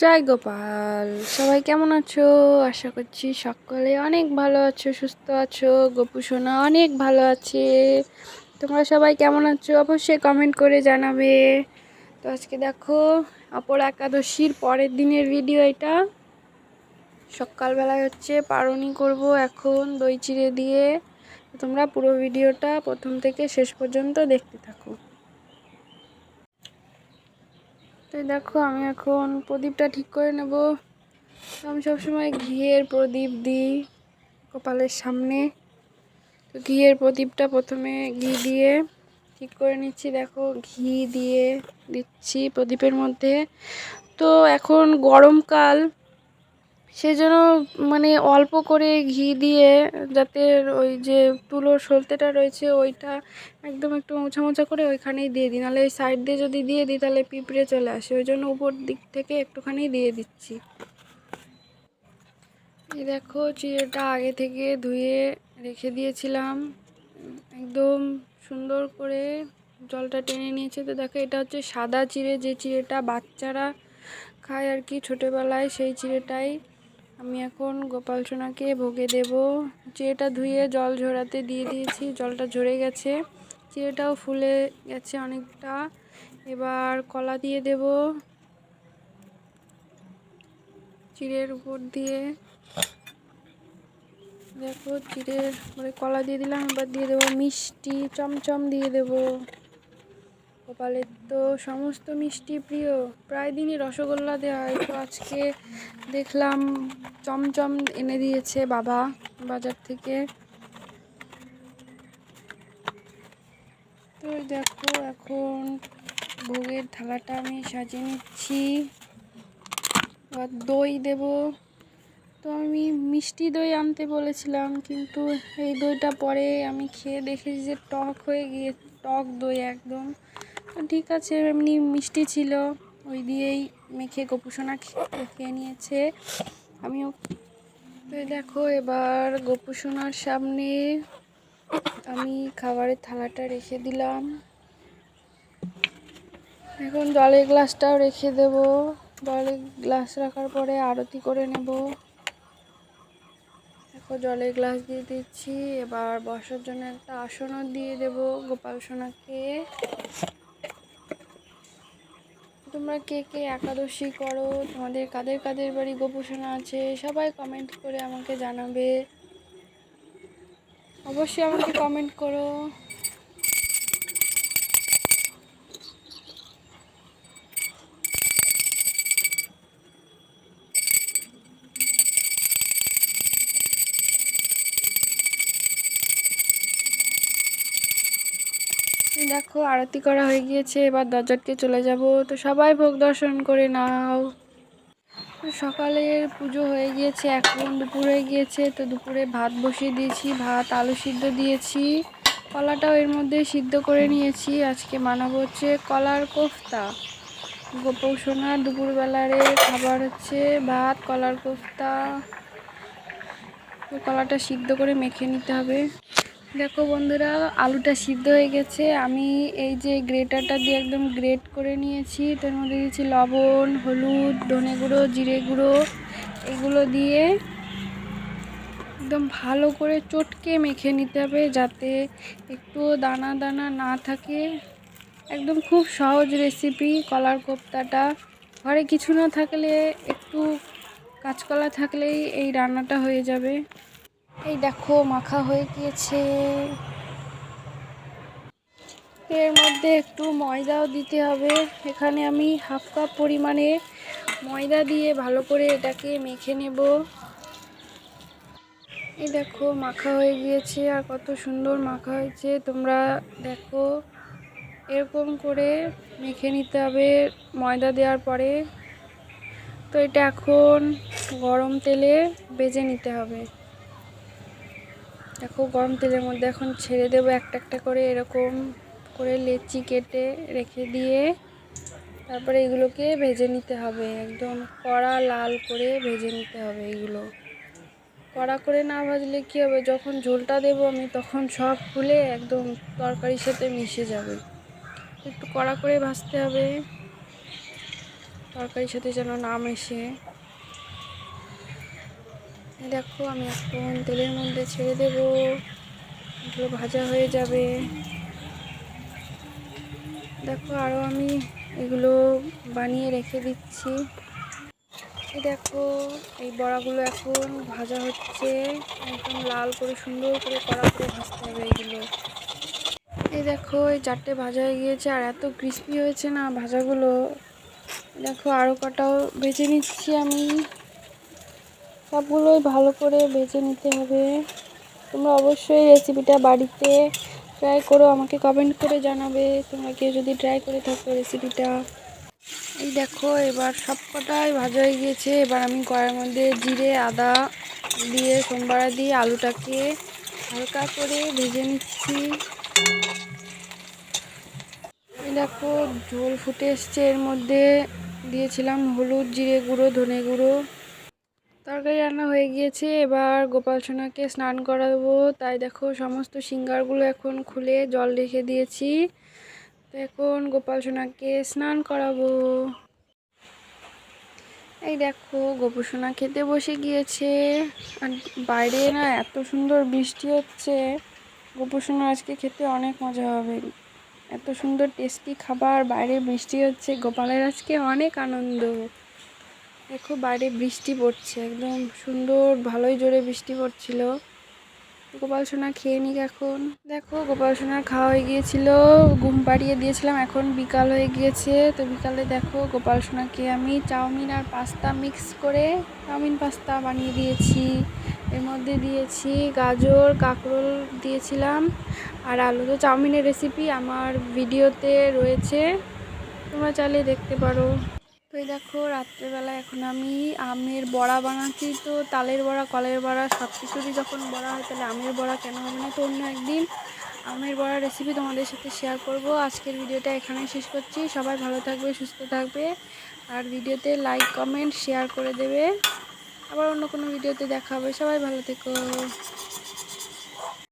জয় গোপাল, সবাই কেমন আছো? আশা করছি সকলে অনেক ভালো আছো, সুস্থ আছো। গোপু সোনা অনেক ভালো আছে। তোমরা সবাই কেমন আছো? অবশ্যই কমেন্ট করে জানাবে। তো আজকে দেখো, অপর একাদশীর পরের দিনের ভিডিও এটা। সকালবেলায় হচ্ছে পারণি করব এখন দই চিড়ে দিয়ে। তোমরা পুরো ভিডিওটা প্রথম থেকে শেষ পর্যন্ত দেখতে থাকো। তো দেখো, আমি এখন প্রদীপটা ঠিক করে নেব। আমি সবসময় ঘিয়ের প্রদীপ দিই কপালের সামনে। তো ঘিয়ের প্রদীপটা প্রথমে ঘি দিয়ে ঠিক করে নিচ্ছি। দেখো, ঘি দিয়ে দিচ্ছি প্রদীপের মধ্যে। তো এখন গরমকাল সেজন্য মানে অল্প করে ঘি দিয়ে যাতে ওই যে তুলোর সলতেটা রয়েছে, ওইটা একদম একটু মোছা মোছা করে ওইখানেই দিয়ে দিই। নাহলে ওই সাইড দিয়ে যদি দিয়ে দিই, তাহলে পিঁপড়ে চলে আসে। ওই জন্য উপর দিক থেকে একটুখানি দিয়ে দিচ্ছি। এই দেখো, চিড়েটা আগে থেকে ধুয়ে রেখে দিয়েছিলাম। একদম সুন্দর করে জলটা টেনে নিয়েছে। তো দেখো, এটা হচ্ছে সাদা চিড়ে। যে চিড়েটা বাচ্চারা খায় আর কি ছোটোবেলায়, সেই চিড়েটাই আমি এখন গোপাল সোনাকে ভোগে দেব। চিড়েটা ধুয়ে জল ঝরাতে দিয়ে দিয়েছি, জলটা ঝরে গেছে। চিড়েটাও ফুলে গেছে অনেকটা। এবার কলা দিয়ে দেব। চিড়ের উপর দিয়ে। দেখো, চিড়ের মানে কলা দিয়ে দিলাম, এবার দিয়ে দেবো মিষ্টি, চমচম দিয়ে দেবো। গোপালের তো সমস্ত মিষ্টি প্রিয়। প্রায় দিনই রসগোল্লা দেওয়া হয়। তো আজকে দেখলাম চমচম এনে দিয়েছে বাবা বাজার থেকে। তো দেখো, এখন ভোগের থালাটা আমি সাজিয়ে নিচ্ছি। দই দেব। তো আমি মিষ্টি দই আনতে বলেছিলাম, কিন্তু এই দইটা পরে আমি খেয়ে দেখেছি যে টক হয়ে গিয়ে, টক দই একদম। ঠিক আছে, এমনি মিষ্টি ছিল। ওই দিয়েই মেখে গোপুসোনা খেয়ে নিয়েছে। আমিও দেখো, এবার গোপুসোনার সামনে আমি খাবারের থালাটা রেখে দিলাম। এখন জলের গ্লাসটাও রেখে দেব। জলের গ্লাস রাখার পরে আরতি করে নেব। দেখো, জলের গ্লাস দিয়ে দিচ্ছি। এবার বসার জন্য একটা আসনও দিয়ে দেব গোপাল সোনাকে। তোমরা কে কে একাদশী করো? তোমাদের কাদের কাদের বাড়ি গোপোষণা আছে? সবাই কমেন্ট করে আমাকে জানাবে। অবশ্যই আমাকে কমেন্ট করো। দেখো, আরতি করা হয়ে গিয়েছে, এবার দরজাটকে চলে যাব। তো সবাই ভোগ দর্শন করে নাও। সকালের পুজো হয়ে গিয়েছে, এখন দুপুর হয়ে গিয়েছে, তো দুপুরে ভাত বসিয়ে দিয়েছি, ভাত, আলু সিদ্ধ দিয়েছি। কলাটাও এর মধ্যে সিদ্ধ করে নিয়েছি। আজকে মানাবো হচ্ছে কলার কোফতা। গোপৌ সোনার দুপুরবেলারে খাবার হচ্ছে ভাত, কলার কোফতা। কলাটা সিদ্ধ করে মেখে নিতে হবে। দেখো বন্ধুরা, আলুটা সিদ্ধ হয়ে গেছে। আমি এই যে গ্রেটারটা দিয়ে একদম গ্রেট করে নিয়েছি। তার মধ্যে দিয়েছি লবণ, হলুদ, ধনে গুঁড়ো, জিরে গুঁড়ো। এগুলো দিয়ে একদম ভালো করে চটকে মেখে নিতে হবে যাতে একটু দানা দানা না থাকে। একদম খুব সহজ রেসিপি কলার কোপ্তাটা। ঘরে কিছু না থাকলে, একটু কাঁচকলা থাকলেই এই রান্নাটা হয়ে যাবে। এই দেখো, মাখা হয়ে গিয়েছে। এর মধ্যে একটু ময়দাও দিতে হবে। এখানে আমি হাফ কাপ পরিমাণে ময়দা দিয়ে ভালো করে এটাকে মেখে নেব। এই দেখো, মাখা হয়ে গিয়েছে, আর কত সুন্দর মাখা হয়েছে। তোমরা দেখো, এরকম করে মেখে নিতে হবে ময়দা দেওয়ার পরে। তো এটা এখন গরম তেলে বেজে নিতে হবে। দেখো, গরম তেলের মধ্যে এখন ছেড়ে দেবো একটা একটা করে এরকম করে লেচি কেটে রেখে দিয়ে তারপরে এগুলোকে ভেজে নিতে হবে। একদম কড়া লাল করে ভেজে নিতে হবে এগুলো। কড়া করে না ভাজলে কী হবে? যখন ঝোলটা দেবো আমি তখন সব ফুলে একদম তরকারির সাথে মিশে যাবে। একটু কড়া করে ভাজতে হবে। তরকারির সাথে যেন না এই দেখো, আমি এখন তেলের মধ্যে ছেড়ে দেবো। এগুলো ভাজা হয়ে যাবে। দেখো আরও আমি এগুলো বানিয়ে রেখে দিচ্ছি। দেখো, এই বড়াগুলো এখন ভাজা হচ্ছে। একদম লাল করে, সুন্দর করে কড়া করে ভাজতে হবে এইগুলো এই দেখো, এই চারটে ভাজা হয়ে গিয়েছে, আর এত ক্রিস্পি হয়েছে না ভাজাগুলো। দেখো আরও কটাও ভেজে নিচ্ছি আমি। সবগুলোই ভালো করে ভেজে নিতে হবে। তোমরা অবশ্যই রেসিপিটা বাড়িতে ট্রাই করো, আমাকে কমেন্ট করে জানাবে। তোমরা কেউ যদি ট্রাই করে থাকো রেসিপিটা এই দেখো, এবার সব কটাই ভাজা হয়ে গিয়েছে। এবার আমি কড়াইয়ের মধ্যে জিরে, আদা দিয়ে সোমবারা দিয়ে আলুটাকে হালকা করে ভেজে নিচ্ছি। এই দেখো, ঝোল ফুটে এসছে। এর মধ্যে দিয়েছিলাম হলুদ, জিরে গুঁড়ো, ধনে গুঁড়ো। তরকারি রান্না হয়ে গিয়েছে। এবার গোপাল সোনাকে স্নান করাবো। তাই দেখো সমস্ত সিঙ্গারগুলো এখন খুলে জল রেখে দিয়েছি। তো এখন গোপাল সোনাকে স্নান করাবো। এই দেখো গোপু সোনা খেতে বসে গিয়েছে। আর বাইরে না এত সুন্দর বৃষ্টি হচ্ছে। গোপু সোনা আজকে খেতে অনেক মজা হবে। এত সুন্দর টেস্টি খাবার, বাইরে বৃষ্টি হচ্ছে। গোপালের আজকে অনেক আনন্দ। দেখো বাইরে বৃষ্টি পড়ছে, একদম সুন্দর, ভালোই জোরে বৃষ্টি পড়ছিল। গোপাল সোনা খেয়ে নিক এখন। দেখো, গোপাল সোনার খাওয়া হয়ে গিয়েছিল, ঘুম পাড়িয়ে দিয়েছিলাম, এখন বিকাল হয়ে গিয়েছে। তো বিকালে দেখো, গোপাল সোনাকে আমি চাউমিন আর পাস্তা মিক্স করে চাউমিন পাস্তা বানিয়ে দিয়েছি। এর মধ্যে দিয়েছি গাজর, কাঁকরোল দিয়েছিলাম। আর আলু তো চাউমিনের রেসিপি আমার ভিডিওতে রয়েছে। তোমরা চাইলে দেখতে পারো। তো এই দেখো রাত্রেবেলা এখন আমি আমের বড়া বানাচ্ছি। তো তালের বড়া, কলের বড়া সব কিছুরই যখন বড়া হয়, তাহলে আমের বড়া কেন হবে না? তো অন্য একদিন আমের বড়া রেসিপি তোমাদের সাথে শেয়ার করব। আজকের ভিডিওটা এখানে শেষ করছি। সবাই ভালো থাকবে, সুস্থ থাকবে। আর ভিডিওতে লাইক কমেন্ট শেয়ার করে দেবে। আবার অন্য কোনো ভিডিওতে দেখা হবে। সবাই ভালো থেকো।